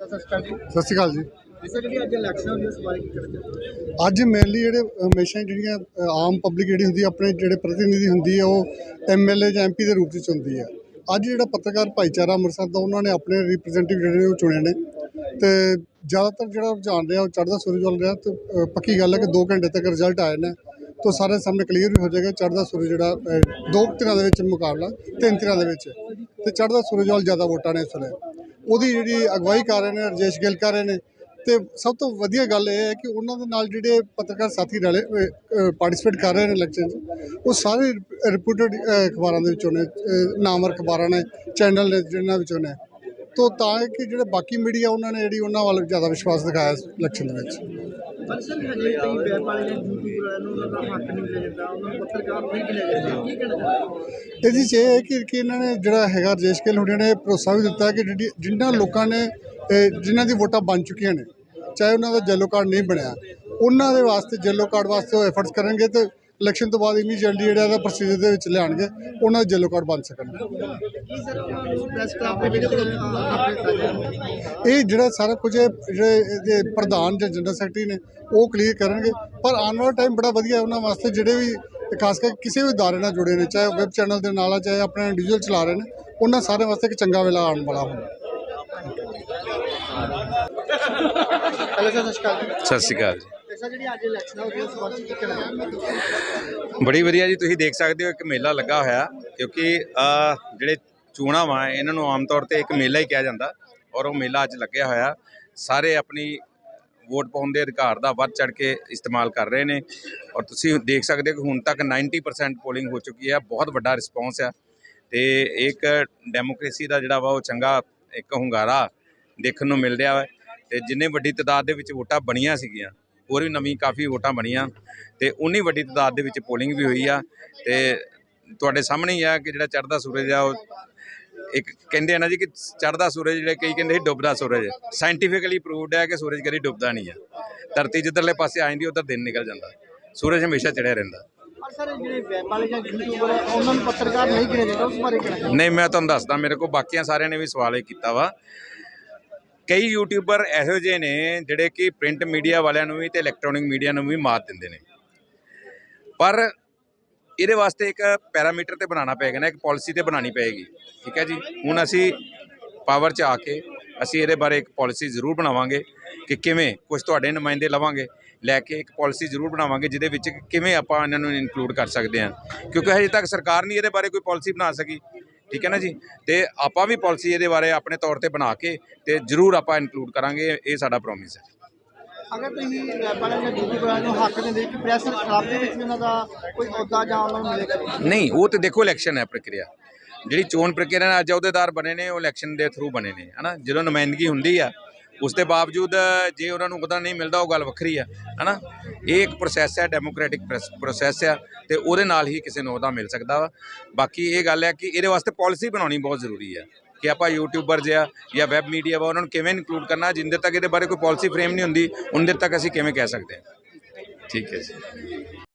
ਸਤਿ ਸ਼੍ਰੀ ਅਕਾਲ ਜੀ। ਅੱਜ ਮੇਨਲੀ ਜਿਹੜੇ ਹਮੇਸ਼ਾ ਜਿਹੜੀਆਂ ਆਮ ਪਬਲਿਕ ਜਿਹੜੀ ਹੁੰਦੀ ਹੈ ਆਪਣੇ ਜਿਹੜੇ ਪ੍ਰਤੀਨਿਧੀ ਹੁੰਦੀ ਹੈ ਉਹ ਐਮਐਲਏ ਜਾਂ ਐਮਪੀ ਦੇ ਰੂਪ ਵਿੱਚ ਹੁੰਦੀ ਹੈ ਅੱਜ ਜਿਹੜਾ ਪੱਤਰਕਾਰ ਭਾਈਚਾਰਾ ਅੰਮ੍ਰਿਤਸਰ ਦਾ ਉਹਨਾਂ ਨੇ ਆਪਣੇ ਰਿਪਰੈਜ਼ੈਂਟੇਟਿਵ ਜਿਹੜੇ ਨੇ ਉਹ ਚੁਣੇ ਨੇ। ਤੇ ਜ਼ਿਆਦਾਤਰ ਜਿਹੜਾ ਰੁਝਾਨ ਰਿਹਾ ਉਹ ਚੜ੍ਹਦਾ ਸੂਰਜ ਵੱਲ ਰਿਹਾ ਤੇ ਪੱਕੀ ਗੱਲ ਹੈ ਕਿ 2 ਘੰਟੇ ਤੱਕ ਰਿਜ਼ਲਟ ਆਏ ਨੇ। ਤਾਂ ਸਾਰੇ ਸਾਹਮਣੇ ਕਲੀਅਰ ਵੀ ਹੋ ਜਾਏਗਾ ਚੜ੍ਹਦਾ ਸੂਰਜ ਜਿਹੜਾ ਦੋ ਧਿਰਾਂ ਦੇ ਵਿੱਚ ਮੁਕਾਬਲਾ ਤਿੰਨ ਧਿਰਾਂ ਦੇ ਵਿੱਚ। ਤੇ ਚੜ੍ਹਦਾ ਸੂਰਜ ਵੱਲ ਜ਼ਿਆਦਾ ਵੋਟਾਂ ਨੇ ਇਸ ਵੇਲੇ। ਉਹਦੀ ਜਿਹੜੀ ਅਗਵਾਈ ਕਰ ਰਹੇ ਨੇ, ਰਜੇਸ਼ ਗਿੱਲ ਕਰ ਰਹੇ ਨੇ, ਤੇ ਸਭ ਤੋਂ ਵਧੀਆ ਗੱਲ ਇਹ ਹੈ ਕਿ ਉਹਨਾਂ ਦੇ ਨਾਲ ਜਿਹੜੇ ਪੱਤਰਕਾਰ ਸਾਥੀ ਰਲੇ ਪਾਰਟਿਸਿਪੇਟ ਕਰ ਰਹੇ ਨੇ ਇਲੈਕਸ਼ਨ 'ਚ, ਉਹ ਸਾਰੇ ਰਿਪੋਰਟਡ ਅਖਬਾਰਾਂ ਦੇ ਵਿੱਚੋਂ ਨੇ ਨਾਮਵਰ ਅਖਬਾਰਾਂ ਨੇ ਚੈਨਲ ਨੇ ਜਿਨ੍ਹਾਂ ਵਿੱਚੋਂ ਨੇ। ਤੋਂ ਤਾਂ ਕਿ ਜਿਹੜੇ ਬਾਕੀ ਮੀਡੀਆ ਉਹਨਾਂ ਨੇ ਜਿਹੜੀ ਉਹਨਾਂ ਵੱਲ ਜ਼ਿਆਦਾ ਵਿਸ਼ਵਾਸ ਦਿਖਾਇਆ ਇਸ ਇਲੈਕਸ਼ਨ ਦੇ ਵਿੱਚ। ਪਰ ਸਰ ਹਜੇ ਕਈ ਵੈਬ ਵਾਲੇ ਨੇ ਯੂਟਿਊਬ ਵਾਲਿਆਂ ਨੂੰ ਉਹਨਾਂ ਦਾ ਹੱਕ ਨਹੀਂ ਮਿਲਿਆ ਜਾਂਦਾ, ਉਹਨਾਂ ਨੂੰ ਪੱਤਰਕਾਰ ਨਹੀਂ ਮਿਲਿਆ ਜਾਂਦਾ। ਕੀ ਕਹਿਣਾ ਚਾਹੁੰਦੇ ਹੋ? ਇਹਦੇ 'ਚ ਇਹ ਹੈ ਕਿ ਕਿ ਇਹਨਾਂ ਨੇ ਜਿਹੜਾ ਹੈਗਾ ਰਜੇਸ਼ ਗਿੱਲ ਹੁਣਿਆਂ ਨੇ ਭਰੋਸਾ ਵੀ ਦਿੱਤਾ ਕਿ ਜਿਹੜੀ ਜਿਨ੍ਹਾਂ ਲੋਕਾਂ ਨੇ ਜਿਨ੍ਹਾਂ ਦੀ ਵੋਟਾਂ ਬਣ ਚੁੱਕੀਆਂ ਨੇ, ਚਾਹੇ ਉਹਨਾਂ ਦਾ ਜੈਲੋ ਕਾਰਡ ਨਹੀਂ ਬਣਿਆ, ਉਹਨਾਂ ਦੇ ਵਾਸਤੇ ਜੈਲੋ ਕਾਰਡ ਵਾਸਤੇ ਉਹ ਐਫਰਟਸ ਕਰਨਗੇ ਤੇ ਇਲੈਕਸ਼ਨ ਤੋਂ ਬਾਅਦ ਇਮੀਡੀਏਟਲੀ ਜਿਹੜਾ ਇਹਦਾ ਪ੍ਰੋਸੀਜਰ ਦੇ ਵਿੱਚ ਲਿਆਣਗੇ ਉਹਨਾਂ ਦੇ ਜੈਲੋ ਕਾਰਡ ਬਣ ਸਕਣਗੇ। ਇਹ ਜਿਹੜਾ ਸਾਰਾ ਕੁਝ ਜਿਹੜੇ ਇਹਦੇ ਪ੍ਰਧਾਨ ਜਾਂ ਜਨਰਲ ਸੈਕਟਰੀ ਨੇ ਉਹ ਕਲੀਅਰ ਕਰਨਗੇ। ਪਰ ਆਉਣ ਵਾਲਾ ਟਾਈਮ ਬੜਾ ਵਧੀਆ ਉਹਨਾਂ ਵਾਸਤੇ ਜਿਹੜੇ ਵੀ ਖਾਸ ਕਰਕੇ ਕਿਸੇ ਵੀ ਅਦਾਰੇ ਨਾਲ ਜੁੜੇ ਨੇ ਚਾਹੇ ਵੈਬ ਚੈਨਲ ਦੇ ਨਾਲ ਆ ਚਾਹੇ ਆਪਣਾ ਇੰਡੀਵਿਜੂਅਲ ਚਲਾ ਰਹੇ ਨੇ ਉਹਨਾਂ ਸਾਰਿਆਂ ਵਾਸਤੇ ਇੱਕ ਚੰਗਾ ਵੇਲਾ ਆਉਣ ਵਾਲਾ ਸਰ ਸਤਿ ਸ਼੍ਰੀ ਅਕਾਲ ਜੀ। ਬੜੀ ਵਧੀਆ ਜੀ, ਤੁਸੀਂ ਦੇਖ ਸਕਦੇ ਹੋ, ਇੱਕ ਮੇਲਾ ਲੱਗਾ ਹੋਇਆ, ਕਿਉਂਕਿ ਜਿਹੜੇ ਚੋਣਾਂ ਵਾ, ਇਹਨਾਂ ਨੂੰ ਆਮ ਤੌਰ ਤੇ ਇੱਕ ਮੇਲਾ ਹੀ ਕਿਹਾ ਜਾਂਦਾ, ਔਰ ਉਹ ਮੇਲਾ ਅੱਜ ਲੱਗਿਆ ਹੋਇਆ। ਸਾਰੇ ਆਪਣੀ ਵੋਟ ਪਾਉਣ ਦੇ ਅਧਿਕਾਰ ਦਾ ਵੱਧ ਚੜ ਕੇ ਇਸਤੇਮਾਲ ਕਰ ਰਹੇ ਨੇ, ਔਰ ਤੁਸੀਂ ਦੇਖ ਸਕਦੇ ਹੋ ਕਿ ਹੁਣ ਤੱਕ 90% ਪੋਲਿੰਗ ਹੋ ਚੁੱਕੀ ਹੈ, ਬਹੁਤ ਵੱਡਾ ਰਿਸਪੌਂਸ ਆ। ਤੇ ਇੱਕ ਡੈਮੋਕ੍ਰੇਸੀ ਦਾ ਜਿਹੜਾ ਵਾ, ਉਹ ਚੰਗਾ ਇੱਕ ਹੁੰਗਾਰਾ ਦੇਖਣ ਨੂੰ ਮਿਲ ਰਿਹਾ ਵਾ, ਤੇ ਜਿੰਨੇ ਵੱਡੀ ਤਾਦਾਦ ਦੇ ਵਿੱਚ ਵੋਟਾਂ ਬਣੀਆਂ ਸੀਗੀਆਂ ਹੋਰ ਵੀ ਨਵੀਂ ਕਾਫੀ ਵੋਟਾਂ ਬਣੀਆਂ ਤੇ ਉਨੀ ਵੱਡੀ ਤਾਦਾਦ ਦੇ ਵਿੱਚ ਪੋਲਿੰਗ ਵੀ ਹੋਈ ਆ ਤੇ ਤੁਹਾਡੇ ਸਾਹਮਣੇ ਹੀ ਆ ਕਿ ਜਿਹੜਾ ਚੜ੍ਹਦਾ ਸੂਰਜ ਆ ਉਹ ਇੱਕ ਕਹਿੰਦੇ ਆ ਨਾ ਜੀ ਕਿ ਚੜ੍ਹਦਾ ਸੂਰਜ ਜਿਹੜੇ ਕਈ ਕਹਿੰਦੇ ਸੀ ਡੁੱਬਦਾ ਸੂਰਜ। ਸਾਇੰਟੀਫਿਕਲੀ ਪ੍ਰੂਵਡ ਹੈ ਕਿ ਸੂਰਜ ਕਦੀ ਡੁੱਬਦਾ ਨਹੀਂ ਆ। ਧਰਤੀ ਜਿੱਧਰਲੇ ਪਾਸੇ ਆ ਜਾਂਦੀ ਉਧਰ ਦਿਨ ਨਿਕਲ ਜਾਂਦਾ। ਸੂਰਜ ਹਮੇਸ਼ਾ ਚੜ੍ਹਿਆ ਰਹਿੰਦਾ। ਨਹੀਂ ਮੈਂ ਤੁਹਾਨੂੰ ਦੱਸਦਾ ਮੇਰੇ ਕੋਲ ਬਾਕੀਆਂ ਸਾਰਿਆਂ ਨੇ ਵੀ ਸਵਾਲ ਇਹ ਕੀਤਾ ਵਾ ਕਈ ਯੂਟਿਊਬਰ ਇਹੋ ਜਿਹੇ ਨੇ ਜਿਹੜੇ ਕਿ ਪ੍ਰਿੰਟ ਮੀਡੀਆ ਵਾਲਿਆਂ ਨੂੰ ਵੀ ਤੇ ਇਲੈਕਟ੍ਰੋਨਿਕ ਮੀਡੀਆ ਨੂੰ ਵੀ ਮਾਤ ਦਿੰਦੇ ਨੇ। ਪਰ ਇਹਦੇ ਵਾਸਤੇ ਇੱਕ ਪੈਰਾਮੀਟਰ ਤੇ ਬਣਾਉਣਾ ਪਏਗਾ ਨਾ, ਇੱਕ ਪਾਲਿਸੀ ਤੇ ਬਣਾਉਣੀ ਪਏਗੀ, ਠੀਕ ਹੈ ਜੀ? ਹੁਣ ਅਸੀਂ ਪਾਵਰ 'ਚ ਆ ਕੇ ਅਸੀਂ ਇਹਦੇ ਬਾਰੇ ਇੱਕ ਪਾਲਿਸੀ ਜ਼ਰੂਰ ਬਣਾਵਾਂਗੇ ਕਿ ਕਿਵੇਂ ਕੁਝ ਤੁਹਾਡੇ ਨੁਮਾਇੰਦੇ ਲਵਾਂਗੇ, ਲੈ ਕੇ ਇੱਕ ਪਾਲਿਸੀ ਜ਼ਰੂਰ ਬਣਾਵਾਂਗੇ ਜਿਹਦੇ ਵਿੱਚ ਕਿ ਕਿਵੇਂ ਆਪਾਂ ਇਹਨਾਂ ਨੂੰ ਇਨਕਲੂਡ ਕਰ ਸਕਦੇ ਹਾਂ। ਕਿਉਂਕਿ ਹਜੇ ਤੱਕ ਸਰਕਾਰ ਨਹੀਂ ਇਹਦੇ ਬਾਰੇ ਕੋਈ ਪਾਲਿਸੀ ਬਣਾ ਸਕੀ। ਠੀਕ ਹੈ ਨਾ ਜੀ? ਤੇ ਆਪਾਂ ਵੀ ਪਾਲਿਸੀ ਇਹਦੇ ਬਾਰੇ ਆਪਣੇ ਤੌਰ ਤੇ ਬਣਾ ਕੇ ਤੇ ਜ਼ਰੂਰ ਆਪਾਂ ਇਨਕਲੂਡ ਕਰਾਂਗੇ ਇਹ ਸਾਡਾ ਪ੍ਰੋਮਿਸ ਹੈ। ਅਗਰ ਤੁਸੀਂ ਵੈਬ ਵਾਲਿਆਂ ਜਾਂ ਯੂਟਿਊਬ ਵਾਲਿਆਂ ਨੂੰ ਹੱਕ ਦਿੰਦੇ ਕਿ ਪ੍ਰੈਸ ਕਲੱਬ ਦੇ ਵਿੱਚ ਉਹਨਾਂ ਦਾ ਕੋਈ ਅਹੁਦਾ ਜਾਂ ਉਹਨਾਂ ਨੂੰ ਮਿਲੇਗਾ ਨਹੀਂ ਉਹ ਤੇ ਦੇਖੋ ਇਲੈਕਸ਼ਨ ਹੈ ਪ੍ਰਕਿਰਿਆ। ਜਿਹੜੀ ਚੋਣ ਪ੍ਰਕਿਰਿਆ ਨਾਲ ਅੱਜ ਅਹੁਦੇਦਾਰ ਬਣੇ ਨੇ ਉਹ ਇਲੈਕਸ਼ਨ ਦੇ ਥਰੂ ਬਣੇ ਨੇ ਹਨਾ? ਜਦੋਂ ਨੁਮਾਇੰਦਗੀ ਹੁੰਦੀ ਆ ਉਸ ਦੇ ਬਾਵਜੂਦ ਜੇ ਉਹਨਾਂ ਨੂੰ ਅਹੁਦਾ ਨਹੀਂ ਮਿਲਦਾ, ਉਹ ਗੱਲ ਵੱਖਰੀ ਆ, ਹਨਾ? ਇਹ ਇੱਕ ਪ੍ਰੋਸੈਸ ਹੈ ਡੈਮੋਕ੍ਰੈਟਿਕ ਪ੍ਰੋਸੈਸ ਆ, ਤੇ ਉਹਦੇ ਨਾਲ ਹੀ ਕਿਸੇ ਨੂੰ ਅਹੁਦਾ ਮਿਲ ਸਕਦਾ ਵਾ। ਬਾਕੀ ਇਹ ਗੱਲ ਹੈ ਕਿ ਇਹਦੇ ਵਾਸਤੇ ਪਾਲਿਸੀ ਬਣਾਉਣੀ ਬਹੁਤ ਜ਼ਰੂਰੀ ਹੈ ਕਿ ਆਪਾਂ ਯੂਟਿਊਬਰ ਜਿਆ ਜਾਂ ਵੈਬ ਮੀਡੀਆ ਵਾ, ਉਹਨਾਂ ਨੂੰ ਕਿਵੇਂ ਇਨਕਲੂਡ ਕਰਨਾ ਜਿੰਦੇ ਤੱਕ ਇਹਦੇ ਬਾਰੇ ਕੋਈ ਪਾਲਿਸੀ ਫਰੇਮ ਨਹੀਂ ਹੁੰਦੀ ਉਹਦੇ ਤੱਕ ਅਸੀਂ ਕਿਵੇਂ ਕਹਿ ਸਕਦੇ ਹਾਂ ਠੀਕ ਹੈ ਜੀ।